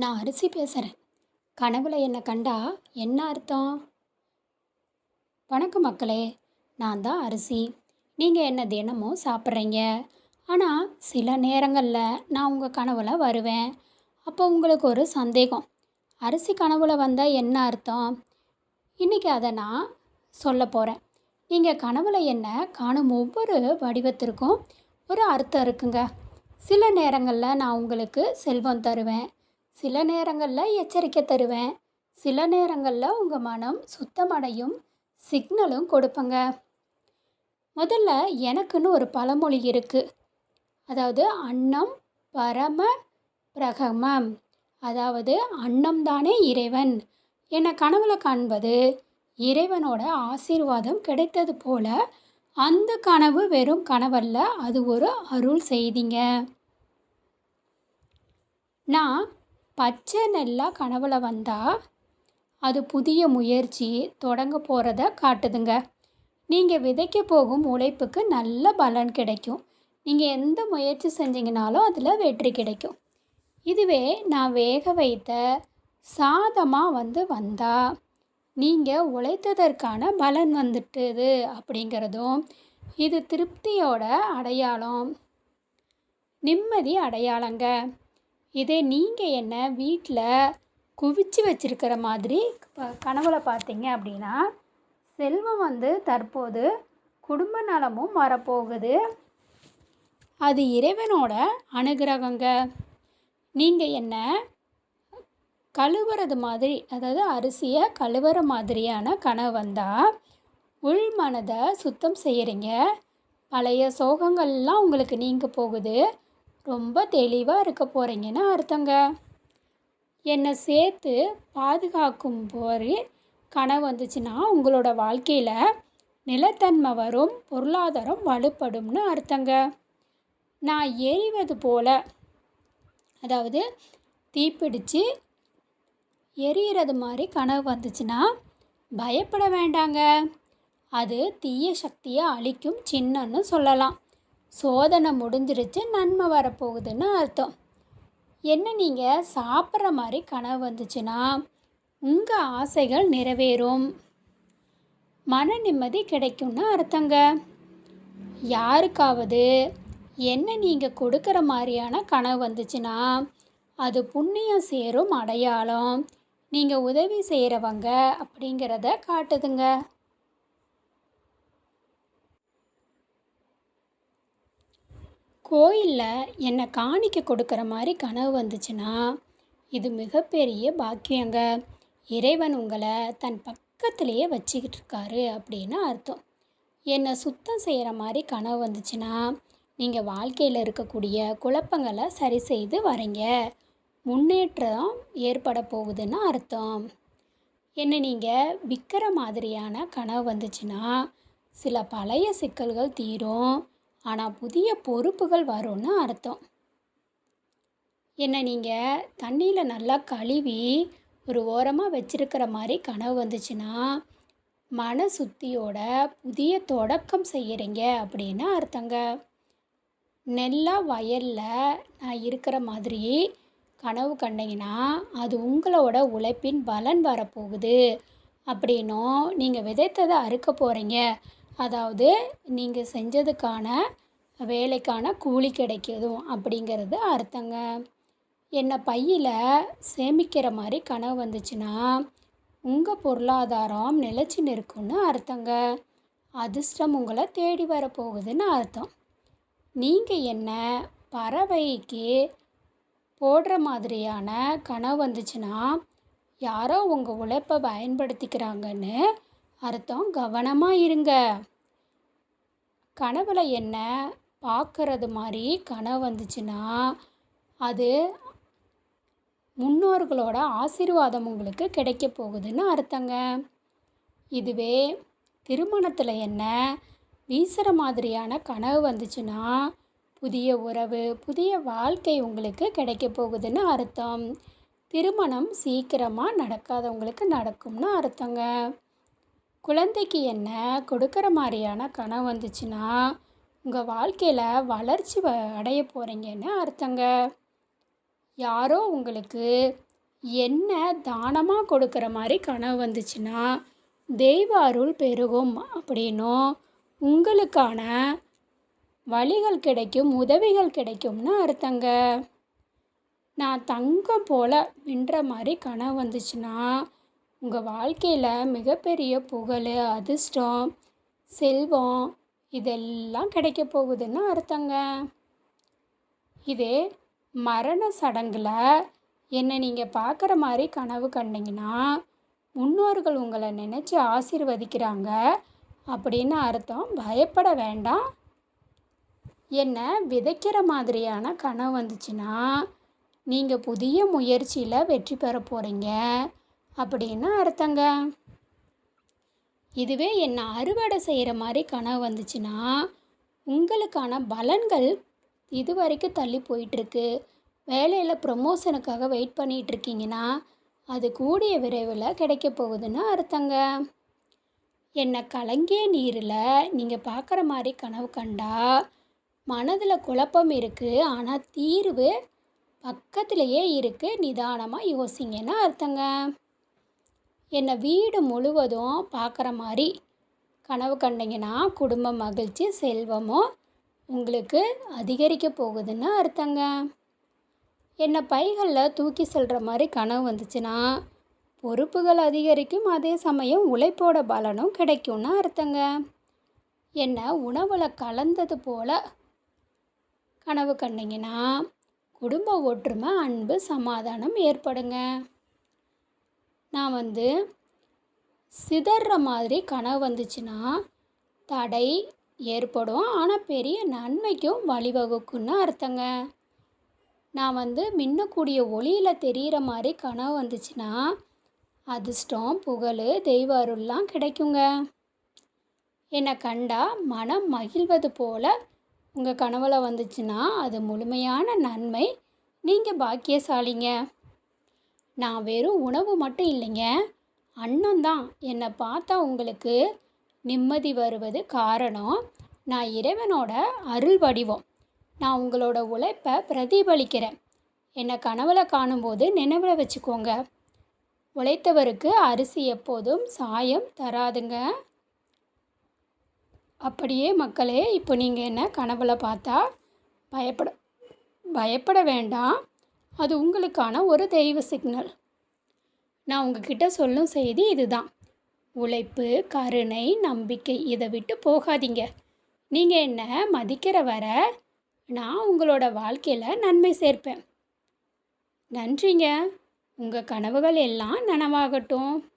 நான் அரிசி பேசுகிறேன் கனவுல என்னை கண்டா என்ன அர்த்தம்? வணக்கம் மக்களே நான் தான் அரிசி. நீங்கள் என்ன தினமும் சாப்பிட்றீங்க? ஆனால் சில நேரங்களில் நான் உங்கள் கனவுல வருவேன். அப்போ உங்களுக்கு ஒரு சந்தேகம். அரிசி கனவுல வந்தால் என்ன அர்த்தம்? இன்றைக்கி அதை நான் சொல்ல போகிறேன் நீங்கள் கனவுல என்ன காணும் ஒவ்வொரு வடிவத்திற்கும் ஒரு அர்த்தம் இருக்குங்க. சில நேரங்களில் நான் உங்களுக்கு செல்வம் தருவேன். சில நேரங்களில் எச்சரிக்கை தருவேன். சில நேரங்களில் உங்கள் மனம் சுத்தமடையும் சிக்னலும் கொடுப்பங்க. முதல்ல எனக்குன்னு ஒரு பழமொழி இருக்குது அதாவது அன்னம் பரம பிரகமம். அதாவது அன்னம் தானே இறைவன். என்னை கனவுல காண்பது இறைவனோட ஆசீர்வாதம் கிடைத்தது போல அந்த கனவு வெறும் கனவல்ல அது ஒரு அருள் செய்திங்க. நான் பச்சை நெல்லாக கனவுல வந்தால் அது புதிய முயற்சி தொடங்க போகிறத காட்டுதுங்க. நீங்கள் விதைக்க போகும் உழைப்புக்கு நல்ல பலன் கிடைக்கும். நீங்கள் எந்த முயற்சி செஞ்சீங்கனாலும் அதில் வெற்றி கிடைக்கும். இதுவே நான் வேக வைத்த சாதமாக வந்து வந்தால் நீங்கள் உழைத்ததற்கான பலன் வந்துட்டுது அப்படிங்கிறதும் இது திருப்தியோட அடையாளம். நிம்மதி அடையாளங்க. இதே நீங்கள் என்ன வீட்டில் குவிச்சு வச்சிருக்கிற மாதிரி ப- கனவுல பார்த்தீங்க அப்படின்னா செல்வம் வந்து தற்போது குடும்ப நலமும் வரப்போகுது. அது இறைவனோட அனுகிரகங்க. நீங்கள் என்ன கழுவுறது மாதிரி அதாவது அரிசியை கழுவுற மாதிரியான கனவு வந்தால் உள் மனதை சுத்தம் செய்கிறீங்க பழைய சோகங்கள்லாம் உங்களுக்கு நீங்க போகுது. ரொம்ப தெளிவாக இருக்க போகிறீங்கன்னு அர்த்தங்க. என்னை சேர்த்து பாதுகாக்கும் போது கனவு வந்துச்சுன்னா உங்களோட வாழ்க்கையில் நிலத்தன்மை வரும் பொருளாதாரம் வலுப்படும்னு அர்த்தங்க. நான் எரிவது போல் அதாவது தீப்பிடிச்சு எரியிறது மாதிரி கனவு வந்துச்சுன்னா பயப்பட வேண்டாங்க. அது தீய சக்தியை அழிக்கும் சின்னன்னு சொல்லலாம். சோதனை முடிஞ்சிருச்சு நன்மை வரப்போகுதுன்னு அர்த்தம். என்ன நீங்கள் சாப்பிட்ற மாதிரி கனவு வந்துச்சுன்னா உங்கள் ஆசைகள் நிறைவேறும். மன நிம்மதி கிடைக்கும்னு அர்த்தங்க. யாருக்காவது என்ன நீங்கள் கொடுக்குற மாதிரியான கனவு வந்துச்சுன்னா அது புண்ணியம் சேரும் அடையாளம். நீங்கள் உதவி செய்கிறவங்க அப்படிங்கிறத காட்டுதுங்க. கோயிலில் என்னை காணிக்க கொடுக்குற மாதிரி கனவு வந்துச்சுன்னா இது மிகப்பெரிய பாக்கியங்க. இறைவன் உங்களை தன் பக்கத்திலேயே வச்சுக்கிட்டு இருக்காரு அப்படின்னு அர்த்தம். என்னை சுத்தம் செய்கிற மாதிரி கனவு வந்துச்சுன்னா நீங்கள் வாழ்க்கையில் இருக்கக்கூடிய குழப்பங்களை சரி செய்து வரீங்க. முன்னேற்றம் ஏற்பட போகுதுன்னு அர்த்தம். என்ன நீங்கள் விற்கிற மாதிரியான கனவு வந்துச்சுன்னா சில பழைய சிக்கல்கள் தீரும். ஆனால் புதிய பொறுப்புகள் வரும்னு அர்த்தம். என்ன நீங்கள் தண்ணியில் நல்லா கழுவி ஒரு ஓரமாக வச்சிருக்கிற மாதிரி கனவு வந்துச்சுன்னா மன சுத்தியோட புதிய தொடக்கம் செய்கிறீங்க அப்படின்னு அர்த்தங்க. நெல்லா வயலில் நான் இருக்கிற மாதிரி கனவு கண்டீங்கன்னா அது உங்களோட உழைப்பின் பலன் வரப்போகுது. அப்படின்னும் நீங்கள் விதைத்ததை அறுக்க போகிறீங்க அதாவது நீங்கள் செஞ்சதுக்கான வேலைக்கான கூலி கிடைக்கிதும் அப்படிங்கிறது அர்த்தங்க. என்னை பையில் சேமிக்கிற மாதிரி கனவு வந்துச்சுன்னா உங்கள் பொருளாதாரம் நிலச்சி நிற்கும்னு அர்த்தங்க. அதிர்ஷ்டம் உங்களை தேடி வரப்போகுதுன்னு அர்த்தம். நீங்கள் என்ன பறவைக்கு போடுற மாதிரியான கனவு வந்துச்சுன்னா யாரோ உங்கள் உழைப்பை பயன்படுத்திக்கிறாங்கன்னு அர்த்தம் கவனமாக இருங்க. கனவில் என்ன பார்க்கறது மாதிரி கனவு வந்துச்சுன்னா அது முன்னோர்களோட ஆசீர்வாதம் உங்களுக்கு கிடைக்க போகுதுன்னு அர்த்தங்க. இதுவே திருமணத்தில் என்ன வீசுகிற மாதிரியான கனவு வந்துச்சுன்னா புதிய உறவு புதிய வாழ்க்கை உங்களுக்கு கிடைக்க போகுதுன்னு அர்த்தம். திருமணம் சீக்கிரமாக நடக்காதவங்களுக்கு நடக்கும்னு அர்த்தங்க. குழந்தைக்கு என்ன கொடுக்குற மாதிரியான கனவு வந்துச்சுன்னா உங்கள் வாழ்க்கையில் வளர்ச்சி அடைய போகிறீங்கன்னு அர்த்தங்க. யாரோ உங்களுக்கு என்ன தானமாக கொடுக்குற மாதிரி கனவு வந்துச்சுன்னா தெய்வ அருள் பெருகும் அப்படின்னும் உங்களுக்கான வழிகள் கிடைக்கும் உதவிகள் கிடைக்கும்னு அர்த்தங்க. நான் தங்கம் போல மின்ற மாதிரி கனவு வந்துச்சுன்னா உங்கள் வாழ்க்கையில் மிகப்பெரிய புகழ் அதிர்ஷ்டம் செல்வம் இதெல்லாம் கிடைக்க போகுதுன்னு அர்த்தங்க. இதே மரண சடங்கில் என்னை நீங்கள் பார்க்குற மாதிரி கனவு கண்டிங்கன்னா முன்னோர்கள் உங்களை நினச்சி ஆசீர்வதிக்கிறாங்க அப்படின்னு அர்த்தம். பயப்பட வேண்டாம். என்னை விதைக்கிற மாதிரியான கனவு வந்துச்சுன்னா நீங்கள் புதிய முயற்சியில் வெற்றி பெற போகிறீங்க அப்படின்னு அர்த்தங்க. இதுவே என்னை அறுவடை செய்கிற மாதிரி கனவு வந்துச்சுன்னா உங்களுக்கான பலன்கள் இது வரைக்கும் தள்ளி போயிட்டுருக்கு. வேலையில் ப்ரொமோஷனுக்காக வெயிட் பண்ணிகிட்டு இருக்கீங்கன்னா அது கூடிய விரைவில் கிடைக்க போகுதுன்னு அர்த்தங்க. என்னை கலங்கிய நீரில் நீங்கள் பார்க்குற மாதிரி கனவு கண்டா மனதில் குழப்பம் இருக்குது ஆனால் தீர்வு பக்கத்துலேயே இருக்குது நிதானமாக யோசிங்கன்னு அர்த்தங்க. என்னை வீடு முழுவதும் பார்க்குற மாதிரி கனவு கண்டீங்கன்னா குடும்ப மகிழ்ச்சி செல்வமும் உங்களுக்கு அதிகரிக்க போகுதுன்னு அர்த்தங்க. என்னை பைகளில் தூக்கி செல்கிற மாதிரி கனவு வந்துச்சுன்னா பொறுப்புகள் அதிகரிக்கும் அதே சமயம் உழைப்போட பலனும் கிடைக்கும்னு அர்த்தங்க. என்னை உணவில் கலந்தது போல் கனவு கண்டீங்கன்னா குடும்ப ஒற்றுமை அன்பு சமாதானம் ஏற்படுங்க. நான் வந்து சிதற மாதிரி கனவு வந்துச்சுன்னா தடை ஏற்படும். ஆனால் பெரிய நன்மைக்கும் வழிவகுக்குன்னு அர்த்தங்க. நான் வந்து மின்னக்கூடிய ஒளியில் தெரிகிற மாதிரி கனவு வந்துச்சுன்னா அதிர்ஷ்டம் புகழ் தெய்வ அருள்லாம் கிடைக்குங்க. என்னை கண்டா மனம் மகிழ்வது போல் உங்கள் கனவில் வந்துச்சுன்னா அது முழுமையான நன்மை. நீங்கள் பாக்கியசாலிங்க. நான் வெறும் உணவு மட்டும் இல்லைங்க. அன்னம்தான் என்னை பார்த்தா உங்களுக்கு நிம்மதி வருவது காரணம். நான் இறைவனோட அருள் வடிவம். நான் உங்களோட உழைப்பை பிரதிபலிக்கிறேன். என்னை கனவுல காணும்போது நினைவில் வச்சுக்கோங்க. உழைத்தவருக்கு அரிசி எப்போதும் சாயம் தராதுங்க. அப்படியே மக்களே இப்போ நீங்கள் என்ன கனவுல பார்த்தா பயப்பட பயப்பட வேண்டாம். அது உங்களுக்கான ஒரு தெய்வ சிக்னல் நான் உங்ககிட்ட சொல்லும் செய்தி இதுதான். உழைப்பு கருணை நம்பிக்கை இதை விட்டு போகாதீங்க. நீங்கள் என்ன மதிக்கிற வர நான் உங்களோட வாழ்க்கையில் நன்மை சேர்ப்பேன். நன்றிங்க. உங்கள் கனவுகள் எல்லாம் நனவாகட்டும்.